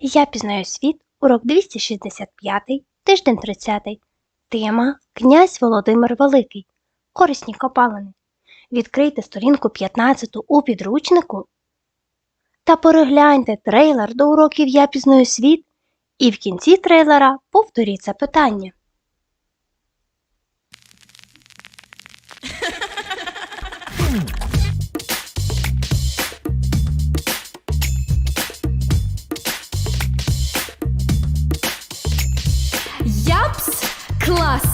Я пізнаю світ, урок 265, тиждень 30. Тема Князь Володимир Великий. Корисні копалини. Відкрийте сторінку 15 у підручнику та перегляньте трейлер до уроків Я пізнаю світ і в кінці трейлера повторіть це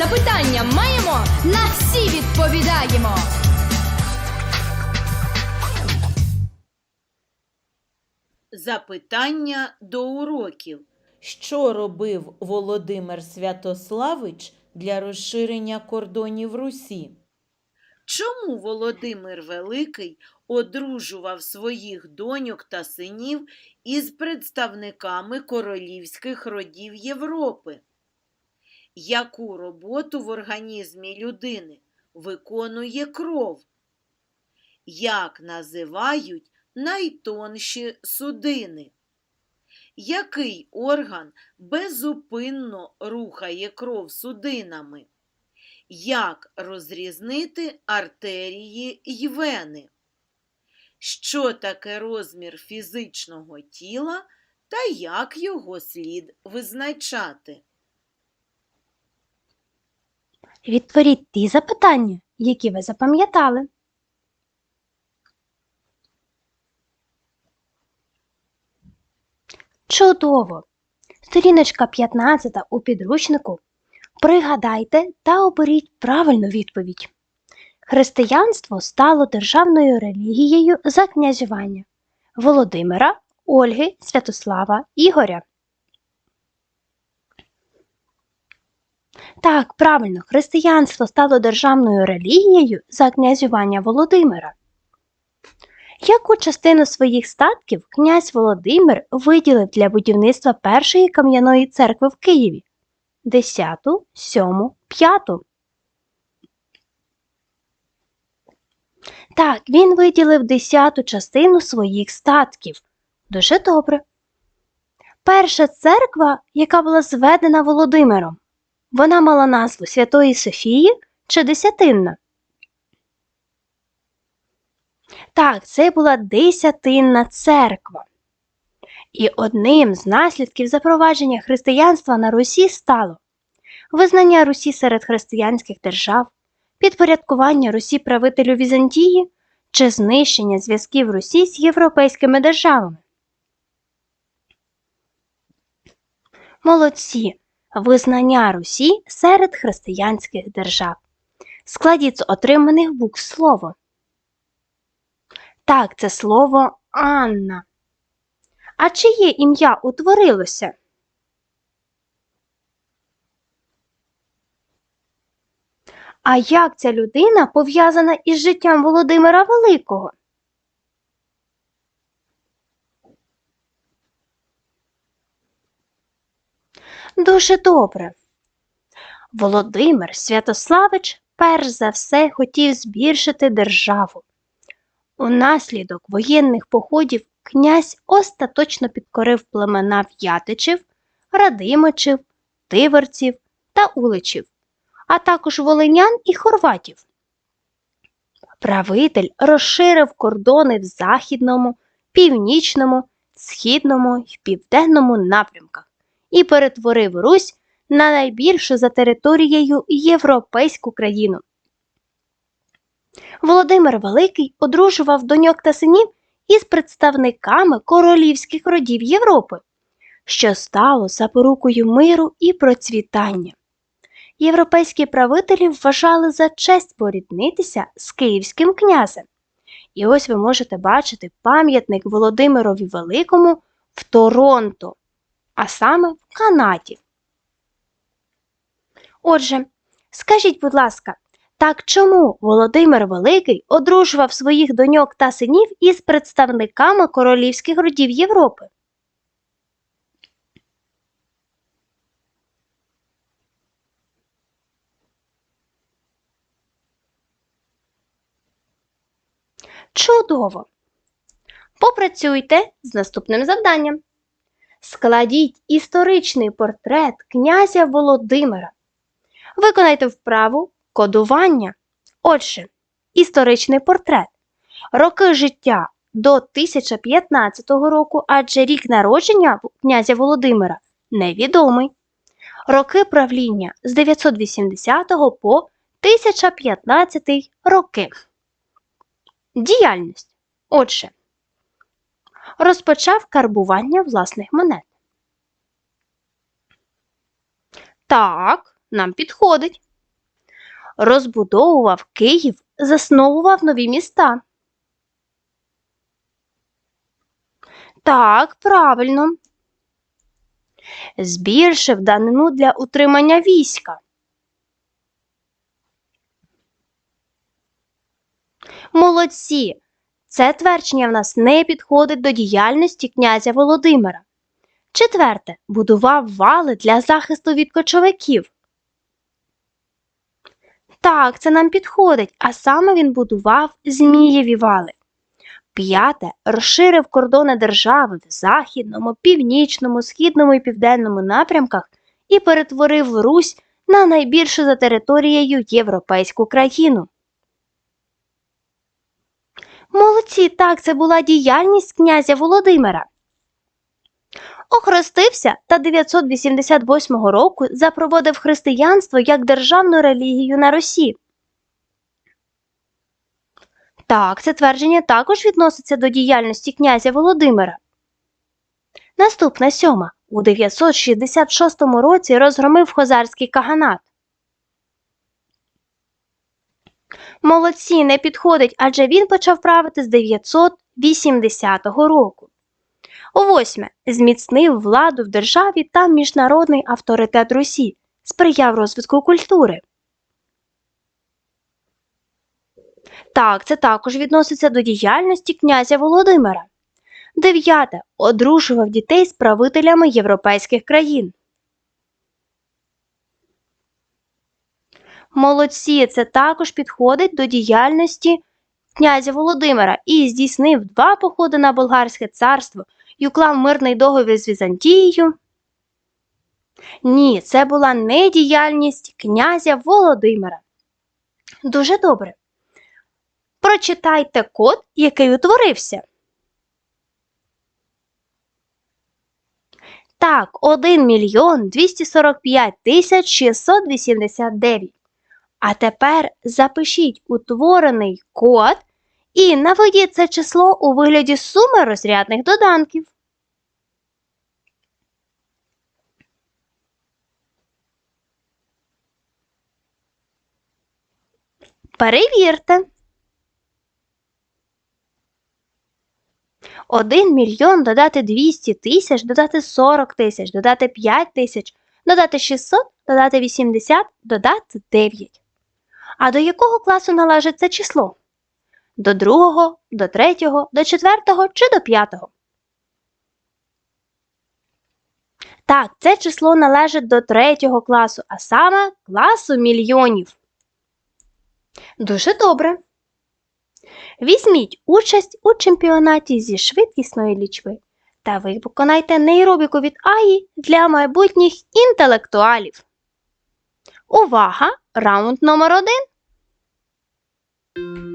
Запитання маємо, на всі відповідаємо. Запитання до уроків. Що робив Володимир Святославич для розширення кордонів Русі? Чому Володимир Великий одружував своїх доньок та синів із представниками королівських родів Європи? Яку роботу в організмі людини виконує кров? Як називають найтонші судини? Який орган безупинно рухає кров судинами? Як розрізнити артерії й вени? Що таке розмір фізичного тіла та як його слід визначати? Відтворіть ті запитання, які ви запам'ятали. Чудово! Сторіночка 15 у підручнику. Пригадайте та оберіть правильну відповідь. Християнство стало державною релігією за князювання Володимира, Ольги, Святослава, Ігоря. Так, правильно, християнство стало державною релігією за князювання Володимира. Яку частину своїх статків князь Володимир виділив для будівництва першої кам'яної церкви в Києві? Десяту, сьому, п'яту. Так, він виділив десяту частину своїх статків. Дуже добре. Перша церква, яка була зведена Володимиром, вона мала назву Святої Софії чи Десятинна? Так, це була Десятинна церква. І одним з наслідків запровадження християнства на Русі стало визнання Русі серед християнських держав, підпорядкування Русі правителю Візантії чи знищення зв'язків Русі з європейськими державами. Молодці! Визнання Русі серед християнських держав. Складіть з отриманих букв слово. Так, це слово Анна. А чиє ім'я утворилося? А як ця людина пов'язана із життям Володимира Великого? Дуже добре. Володимир Святославич перш за все хотів збільшити державу. Унаслідок воєнних походів князь остаточно підкорив племена В'ятичів, Радимичів, Тиверців та Уличів, а також волинян і хорватів. Правитель розширив кордони в західному, північному, східному і південному напрямках і перетворив Русь на найбільшу за територією європейську країну. Володимир Великий одружував доньок та синів із представниками королівських родів Європи, що стало запорукою миру і процвітання. Європейські правителі вважали за честь поріднитися з київським князем І ось ви можете бачити пам'ятник Володимирові Великому в Торонто, а саме в Канаді. Отже, скажіть, будь ласка, так чому Володимир Великий одружував своїх доньок та синів із представниками королівських родів Європи? Чудово! Попрацюйте з наступним завданням. Складіть історичний портрет князя Володимира. Виконайте вправу кодування. Отже, історичний портрет. Роки життя до 1015 року, адже рік народження князя Володимира невідомий. Роки правління з 980 по 1015 роки. Діяльність. Отже, розпочав карбування власних монет. Так, нам підходить. Розбудовував Київ, засновував нові міста. Так, правильно. Збільшив данину для утримання війська. Молодці! Це твердження в нас не підходить до діяльності князя Володимира. Четверте. Будував вали для захисту від кочовиків. Так, це нам підходить, а саме він будував Змієві вали. П'яте. Розширив кордони держави в західному, північному, східному і південному напрямках і перетворив Русь на найбільшу за територією європейську країну. Молодці, так, це була діяльність князя Володимира. Охрестився та 988 року запровадив християнство як державну релігію на Русі. Так, це твердження також відноситься до діяльності князя Володимира. Наступна сьома. У 966 році розгромив хозарський каганат. Молодці не підходить, адже він почав правити з 980 року. Восьме. Зміцнив владу в державі та міжнародний авторитет Русі, сприяв розвитку культури. Так, це також відноситься до діяльності князя Володимира. Дев'яте. Одружував дітей з правителями європейських країн. Молодці, це також підходить до діяльності князя Володимира і здійснив два походи на Болгарське царство і уклав мирний договір з Візантією. Ні, це була не діяльність князя Володимира. Дуже добре. Прочитайте код, який утворився. Так, 1 мільйон 245 тисяч 689. А тепер запишіть утворений код і наведіть це число у вигляді суми розрядних доданків. Перевірте. 1 мільйон додати 200 тисяч, додати 40 тисяч, додати 5 тисяч, додати 600, додати 80, додати 9. А до якого класу належить це число? До другого, до третього, до четвертого чи до п'ятого? Так, це число належить до третього класу, а саме класу мільйонів. Дуже добре. Візьміть участь у чемпіонаті зі швидкісної лічби та ви виконайте нейробіку від АІ для майбутніх інтелектуалів. Увага! Раунд номер один. thank you.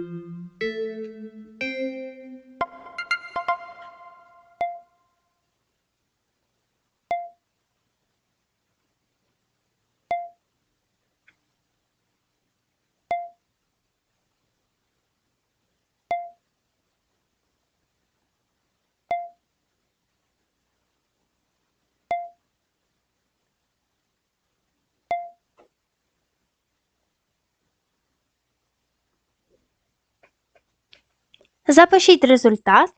Запишіть результат.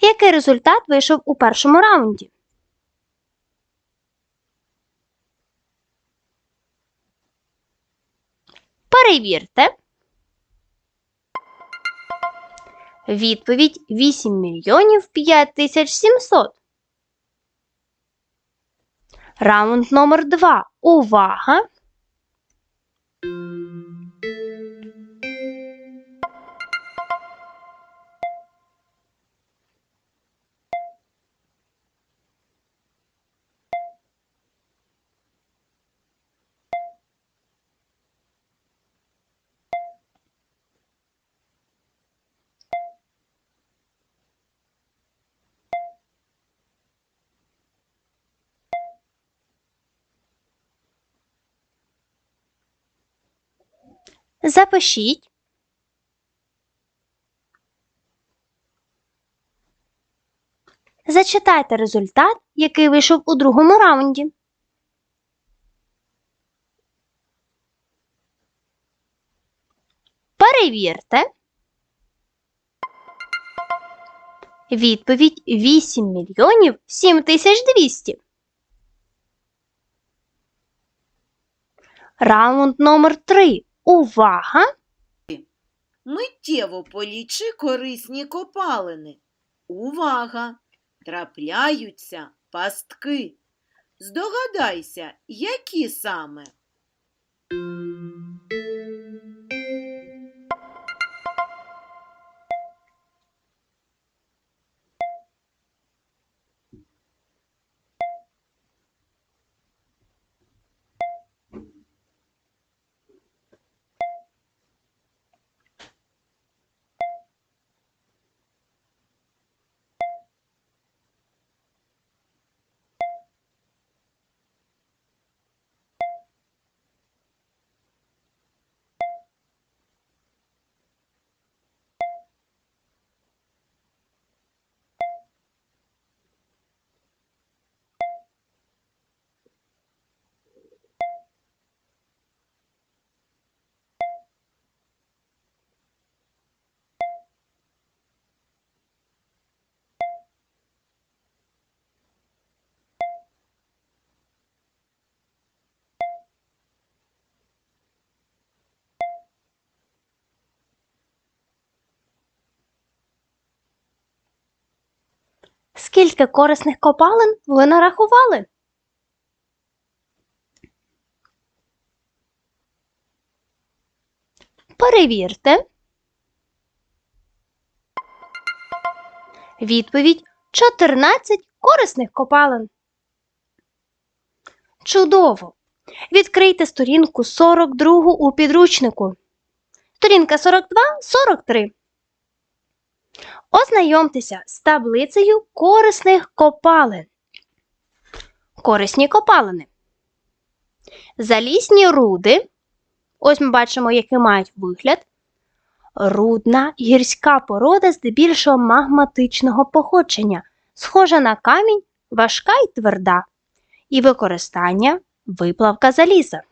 Який результат вийшов у першому раунді? Перевірте. Відповідь 8 мільйонів 5 тисяч 700. Раунд номер 2. Увага! Запишіть. Зачитайте результат, який вийшов у другому раунді. Перевірте. Відповідь 8 мільйонів 7 тисяч 200. Раунд номер 3. Увага! Миттєво полічи корисні копалини. Увага! Трапляються пастки. Здогадайся, які саме? Скільки корисних копалин ви нарахували? Перевірте. Відповідь 14 корисних копалин. Чудово! Відкрийте сторінку 42 у підручнику. Сторінка 42-43. Ознайомтеся з таблицею корисних копалин. Корисні копалини. Залісні руди. Ось ми бачимо, який мають вигляд. Рудна гірська порода здебільшого магматичного походження, схожа на камінь, важка й тверда. І використання виплавка заліза.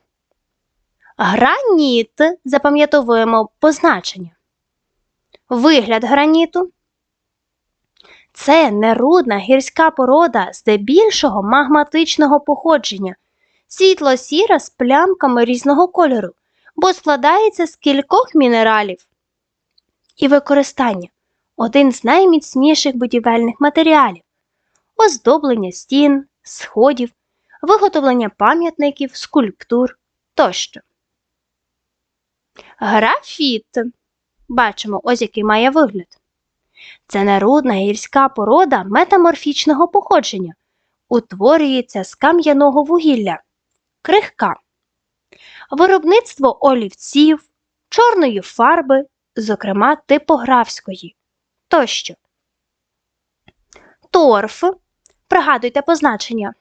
Граніт запам'ятовуємо позначення. Вигляд граніту це нерудна гірська порода здебільшого магматичного походження, світло-сіра з плямками різного кольору, бо складається з кількох мінералів. І використання один з найміцніших будівельних матеріалів, оздоблення стін, сходів, виготовлення пам'ятників, скульптур тощо. Графіт Бачимо, ось який має вигляд. Це нерудна гірська порода метаморфічного походження. Утворюється з кам'яного вугілля. Крихка. Виробництво олівців, чорної фарби, зокрема типографської. Тощо. Торф. Пригадуйте позначення.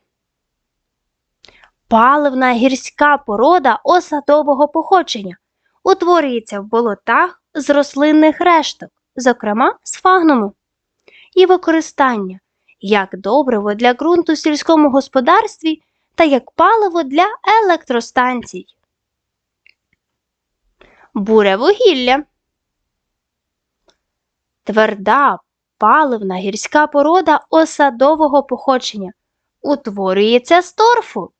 Паливна гірська порода осадового походження. Утворюється в болотах з рослинних решток, зокрема з фагнуму, і використання як добриво для ґрунту в сільському господарстві та як паливо для електростанцій. Буре вугілля. Тверда паливна гірська порода осадового походження утворюється з торфу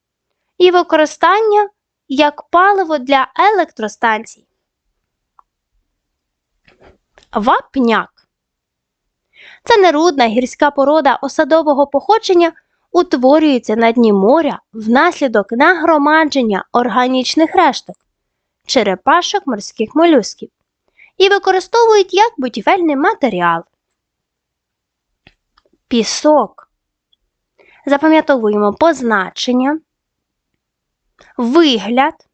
і використання як паливо для електростанцій. Вапняк. Це нерудна гірська порода осадового походження утворюється на дні моря внаслідок нагромадження органічних решток, черепашок морських молюсків і використовують як будівельний матеріал. Пісок. Запам'ятовуємо позначення, вигляд.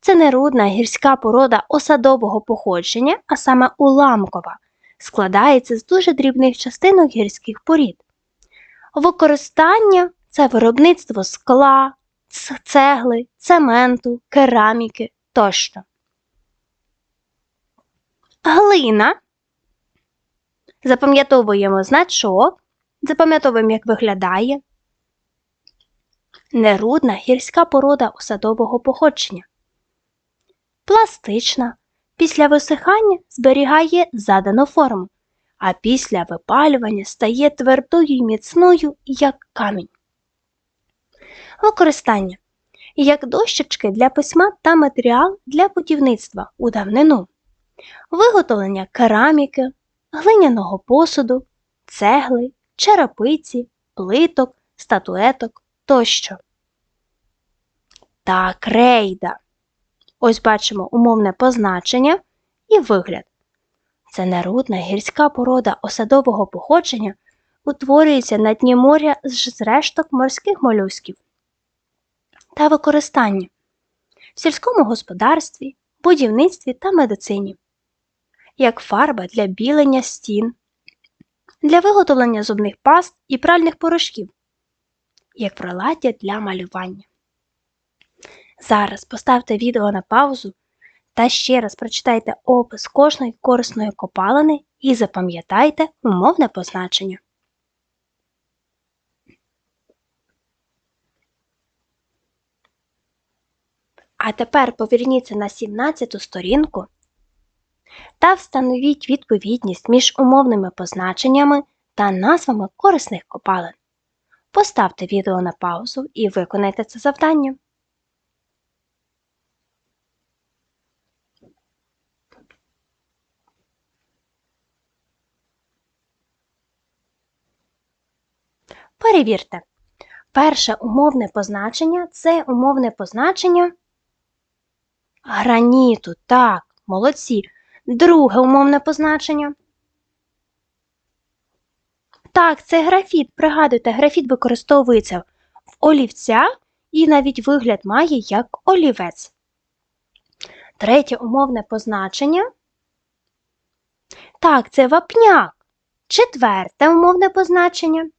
Це нерудна гірська порода осадового походження, а саме уламкова, складається з дуже дрібних частинок гірських порід. Використання це виробництво скла, цегли, цементу, кераміки тощо. Глина. Запам'ятовуємо значок, запам'ятовуємо, як виглядає. Нерудна гірська порода осадового походження. Пластична. Після висихання зберігає задану форму, а після випалювання стає твердою і міцною, як камінь. Використання як дощечки для письма та матеріал для будівництва у давнину, виготовлення кераміки, глиняного посуду, цегли, черепиці, плиток, статуеток тощо. Та крейда. Ось бачимо умовне позначення і вигляд. Це нерудна гірська порода осадового походження утворюється на дні моря з решток морських молюсків та використання в сільському господарстві, будівництві та медицині, як фарба для білення стін, для виготовлення зубних паст і пральних порошків, як приладдя для малювання. Зараз поставте відео на паузу та ще раз прочитайте опис кожної корисної копалини і запам'ятайте умовне позначення. А тепер поверніться на 17 сторінку та встановіть відповідність між умовними позначеннями та назвами корисних копалин. Поставте відео на паузу і виконайте це завдання. Перевірте. Перше умовне позначення це умовне позначення граніту. Так, молодці. Друге умовне позначення. Так, це графіт. Пригадуйте, графіт використовується в олівцях і навіть вигляд має як олівець. Третє умовне позначення. Так, це вапняк. Четверте умовне позначення.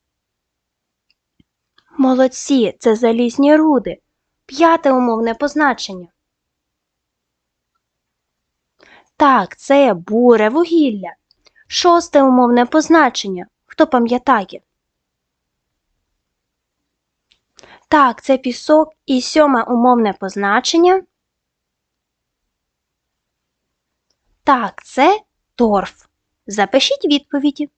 Молодці, це залізні руди. П'яте умовне позначення. Так, це буре вугілля. Шосте умовне позначення. Хто пам'ятає? Так, це пісок. І сьоме умовне позначення. Так, це торф. Запишіть відповіді.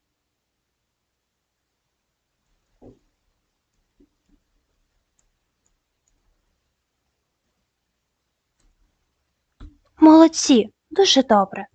Молодці, дуже добре.